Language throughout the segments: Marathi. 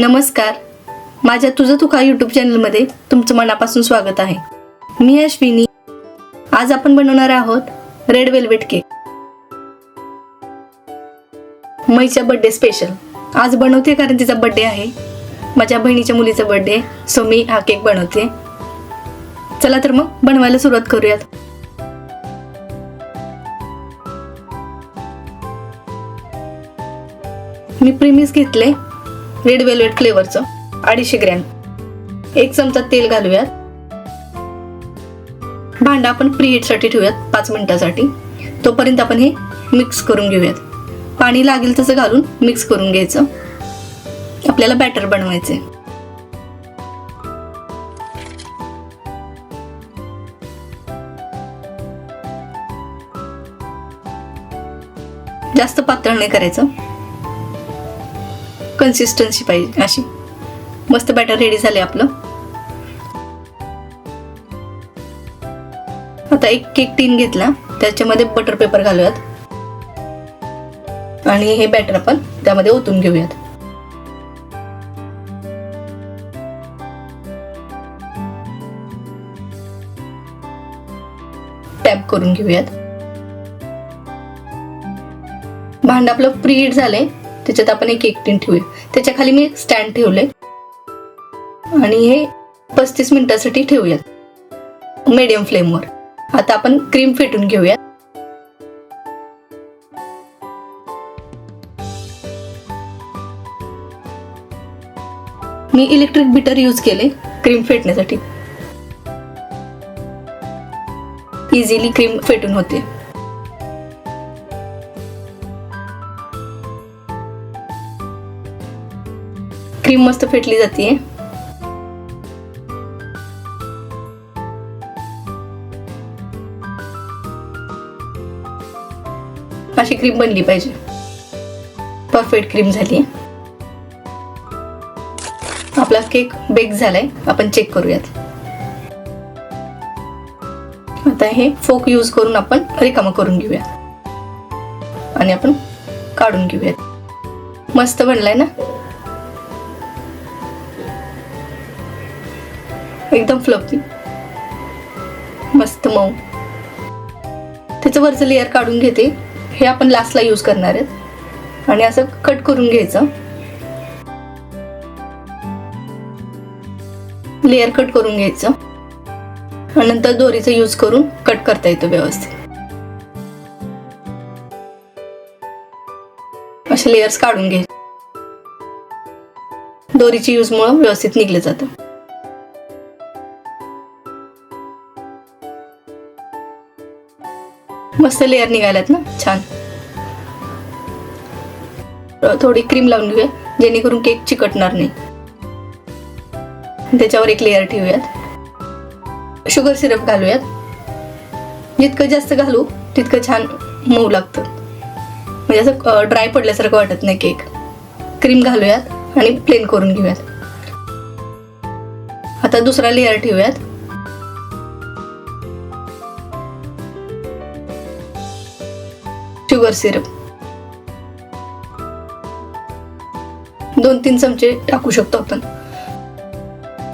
नमस्कार. माझ्या तुझं तुका यूट्यूब चॅनलमध्ये तुमचं मनापासून स्वागत आहे. मी अश्विनी. आज आपण बनवणार आहोत रेड वेल्वेट केक मैच्या बड्डे स्पेशल आज बनवते कारण तिचा बड्डे आहे. माझ्या बहिणीच्या मुलीचा बड्डे सो मी हा केक बनवते. चला तर मग बनवायला सुरुवात करूयात. मी प्रीमिस घेतले. रेड वेल्वेट फ्लेवरचं अडीचशे ग्रॅम. एक चमचा तेल घालूयात. भांडा आपण प्रीहीटसाठी ठेवूयात पाच मिनिटासाठी. तोपर्यंत आपण हे मिक्स करून घेऊयात. पाणी लागेल तसं घालून मिक्स करून घ्यायचं. आपल्याला बॅटर बनवायचे जास्त पातळ नाही करायचं. कन्सिस्टन्सी पाहिजे. अशी मस्त बॅटर रेडी झाले आपलं. आता एक केक टीन घेतला. त्याच्यामध्ये बटर पेपर घालूयात. आणि हे बॅटर आपण त्यामध्ये ओतून घेऊयात. टॅप करून घेऊयात. भांड आपलं प्रीहीट झालंय. त्याच्यात आपण एक केक टीन ठेवूया. त्याच्याखाली मी एक स्टँड ठेवले आणि हे पस्तीस मिनिटासाठी ठेवूयात. मीडियम फ्लेमवर आता आपण क्रीम फेटून घेऊयात मी इलेक्ट्रिक बीटर यूज केले क्रीम फेटण्यासाठी. इझिली क्रीम फेटून होते. क्रीम मस्त फेटली जाते अशी क्रीम बनली पाहिजे. परफेक्ट क्रीम झाली आपला केक बेक झालाय. आपण चेक करूयात. आता हे फोक यूज करून आपण रिकामा करून घेऊया. आणि आपण काढून घेऊयात. मस्त बनलाय ना? एकदम फ्लफी मस्त मऊ. त्याचं वरचं लेअर काढून घेते. हे आपण लास्टला यूज करणार आहेत. आणि असं कट करून घ्यायचं. लेअर कट करून घ्यायचं. आणि नंतर दोरीचा यूज करून कट करता येतो व्यवस्थित. असे लेयर्स काढून घ्यायचे. दोरीची यूजमुळं व्यवस्थित निघलं जातं. मस्त लेअर निघाल्यात ना? छान. थोडी क्रीम लावून घेऊया जेणेकरून केक चिकटणार नाही. त्याच्यावर एक लेअर ठेवूयात. शुगर सिरप घालूयात. जितकं जास्त घालू तितकं छान मऊ लागतं. म्हणजे असं ड्राय पडल्यासारखं वाटत नाही केक क्रीम घालूयात आणि प्लेन करून घेऊयात. आता दुसरा लेअर ठेवूयात. Sugar syrup. दोन तीन चमचे टाकू शकतो आपण.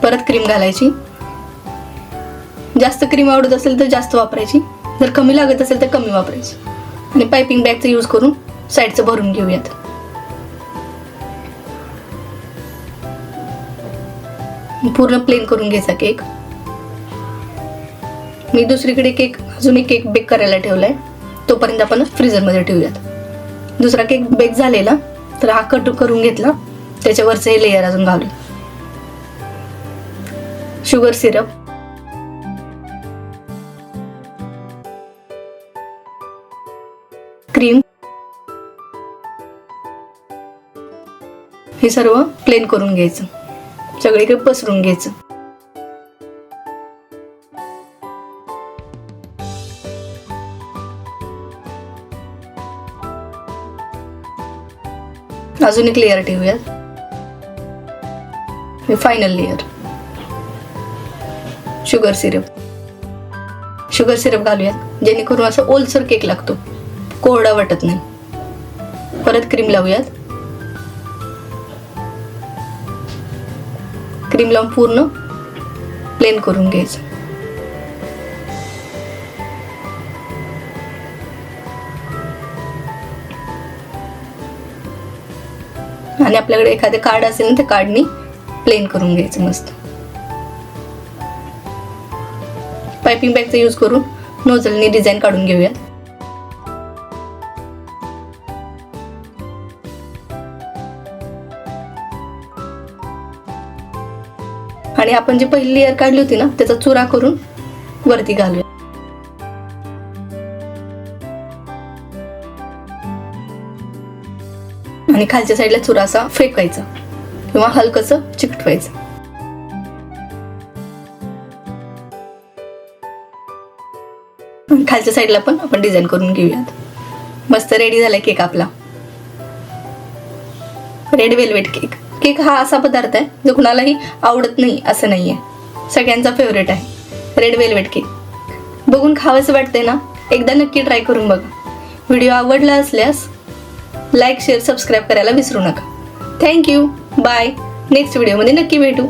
परत क्रीम घालायची. जास्त क्रीम आवडत असेल तर जास्त वापरायची. जर कमी लागत असेल तर कमी वापरायची. आणि पायपिंग बॅगचा यूज करून साईडचं भरून घेऊयात. पूर्ण प्लेन करून घ्यायचा केक मी दुसरीकडे केक अजून एक केक बेक करायला ठेवलाय. तोपर्यंत आपण फ्रीजरमध्ये ठेवूयात. दुसरा केक बेक झालेला तर हा कट करून घेतला. त्याच्यावरचं हे लेयर अजून घालू शुगर सिरप क्रीम हे सर्व प्लेन करून घ्यायचं. सगळीकडे पसरून घ्यायचं. अजून एक लेअर ठेवूयात. हे final layer sugar syrup sugar syrup घालूयात. जेणेकरून असं ओलसर केक लागतो. कोरडा वाटत नाही. परत क्रीम लावूयात. क्रीम लावून पूर्ण प्लेन करून घ्यायचं. आणि आपल्याकडे एखादे कार्ड असेल ना त्या कार्डनी प्लेन करून घ्यायचं मस्त. पायपिंग बॅगचा यूज करून नोझलनी डिझाईन काढून घेऊयात. आणि आपण जी पहिली लेअर काढली होती ना त्याचा चुरा करून वरती घालूया आणि खालच्या साईडला चुरा असा फेकायचा किंवा हलकस चिकटवायचं. खालच्या साईडला पण आपण डिझाईन करून घेऊयात. मस्त रेडी झालाय केक आपला. रेड वेल्वेट केक केक हा असा पदार्थ आहे जो कुणालाही आवडत नाही असं नाही आहे सगळ्यांचा फेवरेट आहे. रेड वेल्वेट केक बघून खावंसं वाटते ना? एकदा नक्की ट्राय करून बघा. व्हिडिओ आवडला असल्यास लाईक शेअर सबस्क्राईब करायला विसरू नका. थँक्यू बाय नेक्स्ट व्हिडिओमध्ये नक्की भेटू.